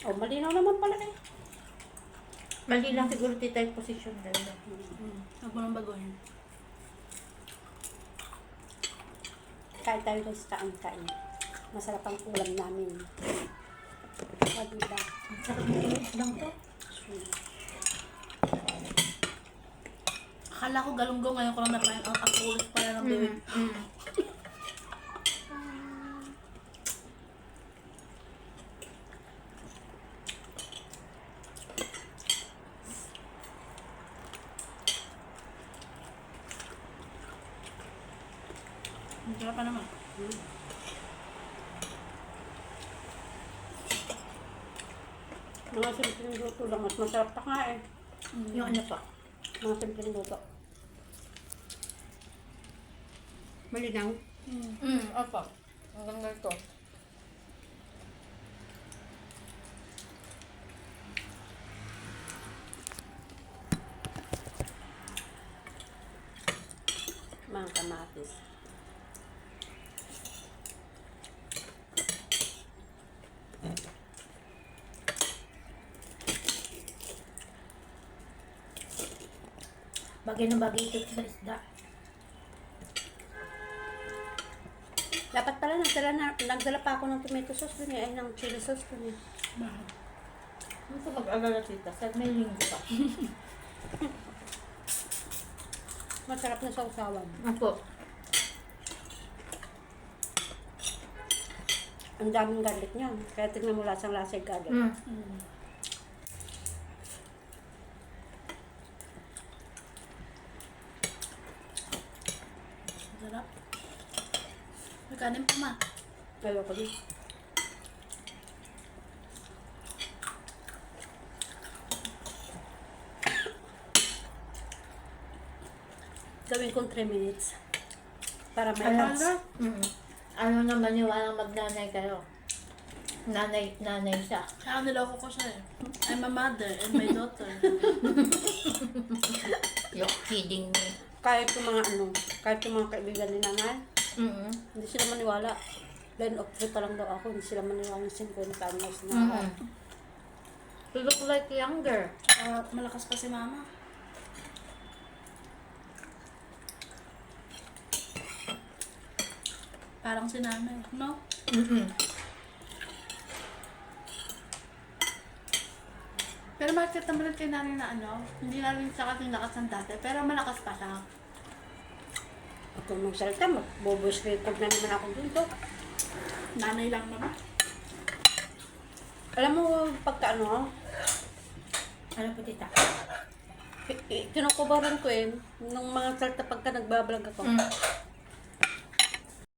Oh, malinaw naman pala eh. Mali lang siguro tita yung position nila. Hmm. Huwag mo nang baguhin. Kain tayo guys, kain kain. Masarap ang ulam namin. O, diba? Ang sarap ng lang to. Akala ko galunggong ngayon ko lang napain ang akulit pala ng bibig. Mm. Sarap pa naman. Mga simpleng luto lang at masarap pa nga eh. Yung ano pa. Mga simpleng luto. Malinaw. Hmm. Mm, apa. Ang ganda ito. Mga kamatis. Bagay na bagay ito sa isda. Dapat pala nagdala, na, nagdala pa ako ng tomato sauce dun eh. Ay, ng chili sauce dun eh. Bakit? Ano sa pag-alala tita? Sa may linggo pa. Masarap na sausawan. Ako. Ang daming garlic niya. Kaya tignan mo lasang lasa yung garlic. Mm. Hmm. Sarap. May kanin pa ma. Ayoko din. Gawin kong 3 minutes. Para may Ano? lunch. Mm. Ano naman yung walang magnanay kayo? Nanay, nanay siya. Kaya niloko ko siya eh. I'm a mother and my daughter. You're kidding me. Kahit yung mga ano, kahit yung mga kaibigan ni nanay, Mm-mm. hindi sila maniwala. Line of three pa lang daw ako, hindi sila maniwala ng 50 anyos na. Mm-mm. You look like younger. Ah, malakas pa si mama. Parang si nanay, no? Mm-mm. Pero bakit naman rin kay nanay na ano, hindi na rin siya kasing lakas ng dati, pero malakas pa siya. At kung magsalita, mag-boboys record na naman ako dito. Nanay lang naman. Alam mo, pagka ano, Ano po tita? kinukubaran ko eh, nung mga salta pagka nagbablog ako. Mm.